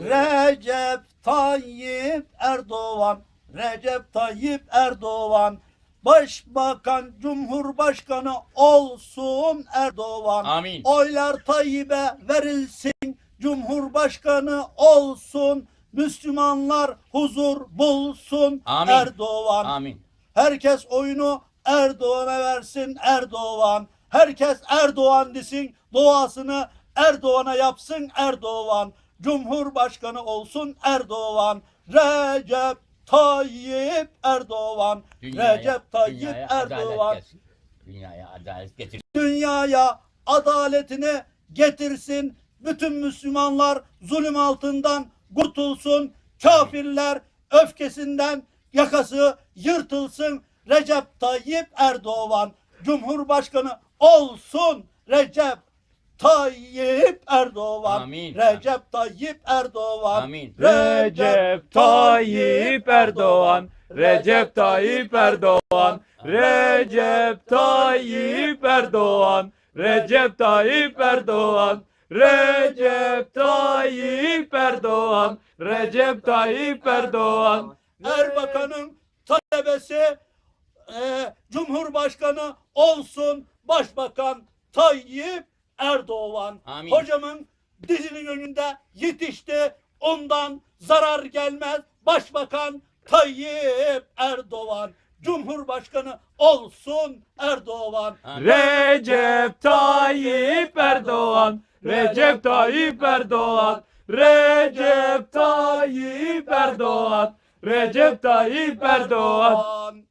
Recep Tayyip Erdoğan Recep Tayyip Erdoğan Başbakan Cumhurbaşkanı olsun Erdoğan Amin. Oylar Tayyip'e verilsin Cumhurbaşkanı olsun Müslümanlar huzur bulsun Amin. Erdoğan Amin. Herkes oyunu Erdoğan'a versin Erdoğan. Herkes Erdoğan desin duasını Erdoğan'a yapsın Erdoğan. Cumhurbaşkanı olsun Erdoğan. Recep Tayyip Erdoğan. Recep Tayyip dünyaya Erdoğan. Adalet gelsin. Dünyaya adalet getir. Dünyaya adaletini getirsin. Bütün Müslümanlar zulüm altından kurtulsun. Kafirler öfkesinden yakası yırtılsın. Recep Tayyip Erdoğan Cumhurbaşkanı olsun. Recep Tayyip Erdoğan. Amin. Recep Tayyip Erdoğan. Amin. Recep Tayyip Erdoğan Recep Tayyip Erdoğan Recep Tayyip Erdoğan Recep Tayyip Erdoğan Recep Tayyip Erdoğan Recep Tayyip Erdoğan Erbakan'ın talebesi e, Cumhurbaşkanı olsun Başbakan Tayyip Erdoğan. Amin. Hocamın dizinin önünde yetişti. Ondan zarar gelmez. Başbakan Tayyip Erdoğan. Cumhurbaşkanı olsun Erdoğan. Amin. Recep Tayyip Erdoğan Recep Tayyip Erdoğan Recep Tayyip Erdoğan Recep Tayyip Erdoğan